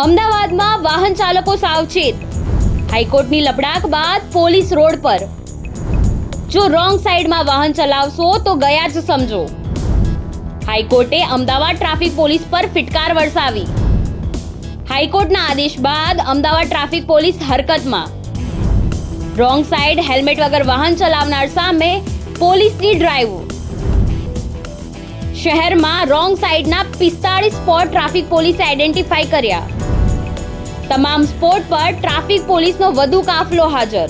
અમદાવાદમાં વાહન ચાલકો સાવચેત. હાઈકોર્ટની લપડાક બાદ પોલીસ રોડ પર. જો રોંગ સાઈડમાં વાહન ચલાવશો તો ગયા જ સમજો. હાઈકોર્ટે અમદાવાદ ટ્રાફિક પોલીસ પર ફિટકાર વરસાવી. હાઈકોર્ટના આદેશ બાદ અમદાવાદ ટ્રાફિક પોલીસ હરકતમાં. રોંગ સાઈડ હેલ્મેટ વગર વાહન ચલાવનાર સામે પોલીસની ડ્રાઈવ. શહેરમાં રોંગ સાઈડના પિસ્તાળીસ સ્પોટ ટ્રાફિક પોલીસે આઈડેન્ટિફાઈ કર્યા. તમામ સ્પોટ પર ટ્રાફિક પોલીસનો વધુ કાફલો હાજર.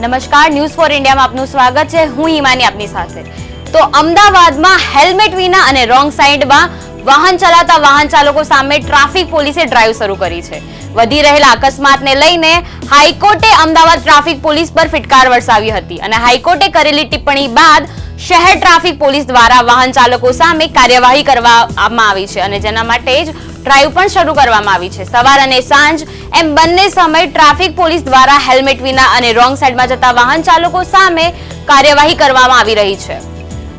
નમસ્કાર, ન્યૂઝ ફોર ઇન્ડિયામાં આપનું સ્વાગત છે. હું હિમાની આપની સાથે. તો અમદાવાદમાં હેલ્મેટ વિના અને રોંગ સાઈડમાં વાહન ચલાવતા વાહન ચાલકો સામે ટ્રાફિક પોલીસે ડ્રાઈવ શરૂ કરી છે. વધી રહેલા અકસ્માતને લઈને હાઈકોર્ટે અમદાવાદ ટ્રાફિક પોલીસ પર ફિટકાર વરસાવી હતી અને હાઈકોર્ટે કરેલી ટિપ્પણી બાદ શહેર ટ્રાફિક પોલીસ દ્વારા વાહન ચાલકો સામે કાર્યવાહી કરવામાં આવી છે અને જેના માટે જ ડ્રાઈવ પણ શરૂ કરવામાં આવી છે. સવાર અને સાંજ એમ બંને સમય ટ્રાફિક પોલીસ દ્વારા હેલ્મેટ વિના અને રોંગ સાઈડમાં જતા વાહન ચાલકો સામે કાર્યવાહી કરવામાં આવી રહી છે.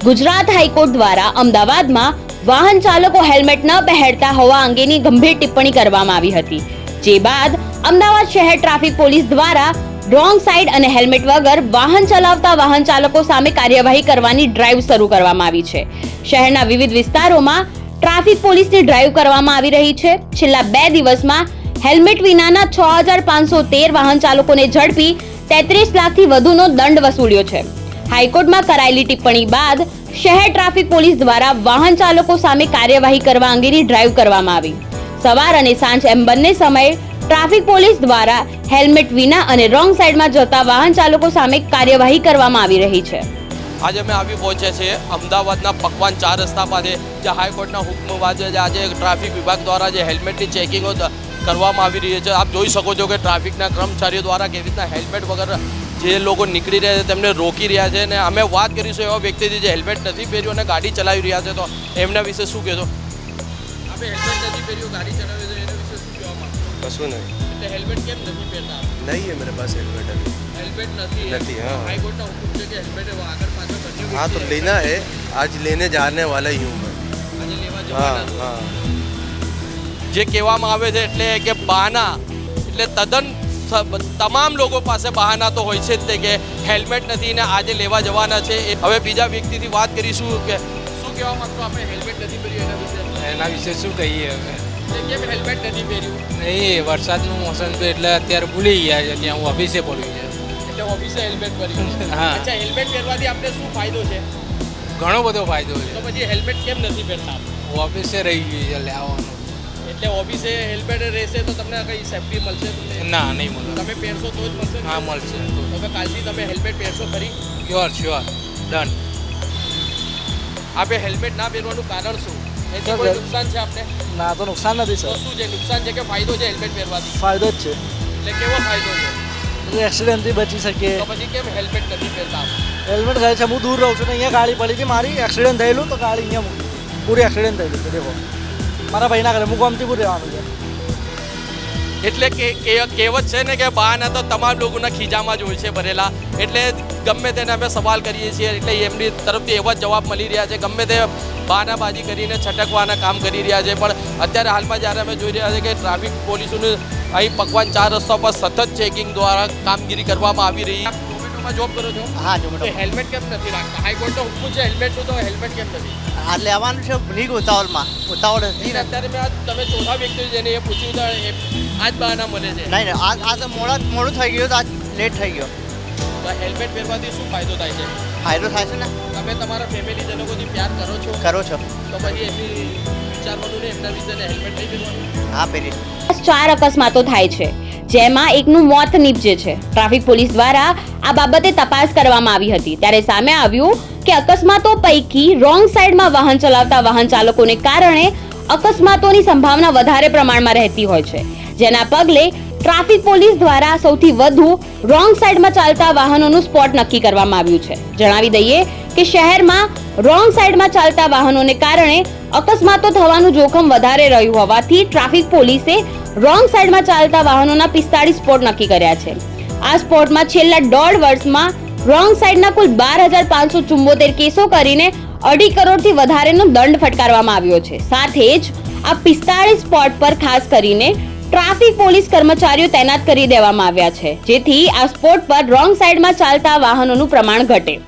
ગુજરાત હાઈકોર્ટ દ્વારા અમદાવાદમાં વાહન ચાલકો હેલ્મેટ ન પહેરતા હોવા અંગેની ગંભીર ટિપ્પણી કરવામાં આવી હતી. જે બાદ અમદાવાદ શહેર ટ્રાફિક પોલીસ દ્વારા રોંગ સાઈડ અને હેલ્મેટ વગર વાહન ચલાવતા વાહન ચાલકો સામે કાર્યવાહી કરવાની ડ્રાઈવ શરૂ કરવામાં આવી છે. શહેરના વિવિધ વિસ્તારોમાં ટ્રાફિક પોલીસની ડ્રાઈવ કરવામાં આવી રહી છે. છેલ્લા બે દિવસમાં હેલ્મેટ વિનાના છ હજાર પાંચસો તેર વાહન ચાલકોને ઝડપી તેત્રીસ લાખથી વધુનો દંડ વસૂલ્યો છે. હાઈકોર્ટમાં કરાયેલી ટિપ્પણી બાદ શહેર ટ્રાફિક પોલીસ દ્વારા વાહન ચાલકો સામે કાર્યવાહી કરવા અંગેની ડ્રાઈવ કરવામાં આવી. સવાર અને સાંજ એમ બંને સમયે ટ્રાફિક પોલીસ દ્વારા હેલ્મેટ વિના અને રોંગ સાઈડમાં જતા વાહન ચાલકો સામે કાર્યવાહી કરવામાં આવી રહી છે. આજે અમે આવી પહોંચ્યા છીએ અમદાવાદના પકવાન ચાર રસ્તા પાસે જે હાઈકોર્ટના હુકમ બાદ આજે ટ્રાફિક વિભાગ દ્વારા જે હેલ્મેટની ચેકિંગો કરવામાં આવી રહી છે. આપ જોઈ શકો છો કે ટ્રાફિકના કર્મચારીઓ દ્વારા કેવી રીતના હેલ્મેટ વગર જે લોકો નીકળી રહ્યા છે તેમને રોકી રહ્યા છે અને અમે વાત કરીશું એવા વ્યક્તિથી જે હેલ્મેટ નથી પહેર્યું અને ગાડી ચલાવી રહ્યા છે. તો એમના વિશે શું કહેશો? આપણે હેલ્મેટ નથી પહેર્યું ગાડી ચલાવી કશું નહીં એટલે હેલ્મેટ કેમ નથી પહેરતા નહીં है मेरे पास हेलमेट अभी હેલ્મેટ નથી નથી, હા. હાઈકોર્ટના હુકમ છે કે હેલ્મેટ આગળ પાછળ બંને हाँ तो વ્યક્તિએ लेना है आज लेने जाने वाला ही हूँ मैं આજે લેવા हाँ જવાના છો. हाँ જે કહેવામાં આવે છે એટલે કે બહાના એટલે તદ્દન સ- તમામ લોકો પાસે બહાના તો હોય છે જ તે કે હેલ્મેટ નથી ને આજે લેવા જવાના છે એ હવે બીજા વ્યક્તિથી વાત કરીશું કે શું કહેવા માંગશો આપણે હેલ્મેટ નથી પહેર્યું એના વિશે એના વિશે શું કહીએ હવે એટલે કેમ હેલ્મેટ નથી પહેર્યું. નહીં વરસાદનું મોસમ છે એટલે અત્યારે ભૂલી ગયા છે ત્યાં હું ઓફિસે પડ્યું છે. એટલે ઓફિસે હેલ્મેટ પહેર્યું હા. અચ્છા હેલ્મેટ પહેરવાથી આપણે શું ફાયદો છે? ઘણો બધો ફાયદો તો પછી હેલ્મેટ કેમ નથી પહેરતા ઓફિસે રહી ગયું છે લેવાનું એટલે ઓફિસે હેલ્મેટ રહેશે તો તમને કઈ સેફટી મળશે ના નહીં મળે. તમે પહેરશો તો જ મળશે હા મળશે. તો કાલથી તમે હેલ્મેટ પહેરશો ખરી? શ્યોર શ્યોર ડન આપણે હેલ્મેટ ના પહેરવાનું કારણ શું? એથી કોઈ નુકસાન છે આપણે ના તો નુકસાન નથી સર. શું છે? નુકસાન છે કે ફાયદો છે હેલ્મેટ પહેરવાથી? ફાયદો જ છે. એટલે કેવો ફાયદો છે? એક્સિડન્ટથી બચી શકીએ. તો પછી કેમ હેલ્મેટ નથી પહેરતા? હેલ્મેટ થાય છે હું દૂર રહું છું ને અહીંયા ગાડી પડી હતી મારી એક્સિડન્ટ થયેલું તો ગાડી અહીંયા મૂકી પૂરી એક્સિડન્ટ થયેલું છે દેખો. મારા ભાઈના ઘરે હું ગમતીપુર રહેવાનું છે. એટલે કે કહેવત છે ને કે બહાના તો તમામ લોકોના ખીજામાં જ હોય છે ભરેલા. એટલે ગમે તેને અમે સવાલ કરીએ છીએ એટલે એમની તરફથી એવા જવાબ મળી રહ્યા છે. ગમે તે બહાનાબાજી કરીને છટકવાના કામ કરી રહ્યા છે. પણ અત્યારે હાલમાં જ્યારે અમે જોઈ રહ્યા છીએ કે ટ્રાફિક પોલીસોનું અહીં પકવાન ચાર રસ્તા પર સતત ચેકિંગ દ્વારા કામગીરી કરવામાં આવી રહી છે. જોબ કરો છો? હા તો જોમેટો હેલ્મેટ કેમ નથી રાખતા? હાઈકોર્ટનો હુકમ છે હેલ્મેટનું તો હેલ્મેટ કેમ નથી? આ લેવાનું છે નહીં ઉતાવળમાં. ઉતાવળ નથી અત્યારે મેં તમે ચોથા વ્યક્તિ જેને એ પૂછ્યું તો એ આ જ બહાના મળે છે. નહીં નહીં આ આ તો મોડા મોડું થઈ ગયું તો આજ લેટ થઈ ગયો. તો હેલ્મેટ પહેરવાથી શું ફાયદો થાય છે? ફાયદો થાય છે ને? તમે તમારા ફેમિલી જનકોથી પ્યાર કરો છો? કરો છો. તો પછી એમની વિચારવાનું ને એમના વિશે હેલ્મેટ નહીં પહેરવાનું. હા પેલી ચાર અકસ્માતો થાય છે જેમાં એકનું મોત નીપજે છે. ટ્રાફિક પોલીસ દ્વારા આ બાબતે તપાસ કરવામાં આવી હતી. ત્યારે સામે આવ્યું કે અકસ્માતો પૈકી રોંગ સાઈડમાં વાહન ચલાવતા વાહન ચાલકોને કારણે અકસ્માતોની સંભાવના વધારે પ્રમાણમાં રહેતી હોય છે. જેના પગલે ટ્રાફિક પોલીસ દ્વારા સૌથી વધુ રોંગ સાઈડમાં ચાલતા વાહનોનું સ્પોટ નક્કી કરવામાં આવ્યું છે. જણાવી દઈએ કે શહેરમાં રોંગ સાઈડમાં ચાલતા વાહનોને કારણે અકસ્માતો થવાનું જોખમ વધારે રહ્યું હોવાથી ટ્રાફિક પોલીસે રોંગ સાઈડમાં ચાલતા વાહનોના પિસ્તાળીસ સ્પોટ નક્કી કર્યા છે. આ સ્પોટમાં છેલ્લા દોઢ વર્ષમાં રોંગ સાઈડના કુલ બાર હજાર પાંચસો ચુંબોતેર કેસો કરીને અઢી કરોડથી વધારેનો દંડ ફટકારવામાં આવ્યો છે. સાથે જ આ પિસ્તાળીસ સ્પોટ પર ખાસ કરીને ટ્રાફિક પોલીસ કર્મચારીઓ તૈનાત કરી દેવામાં આવ્યા છે. જેથી આ સ્પોટ પર રોંગ સાઈડમાં ચાલતા વાહનોનું પ્રમાણ ઘટે.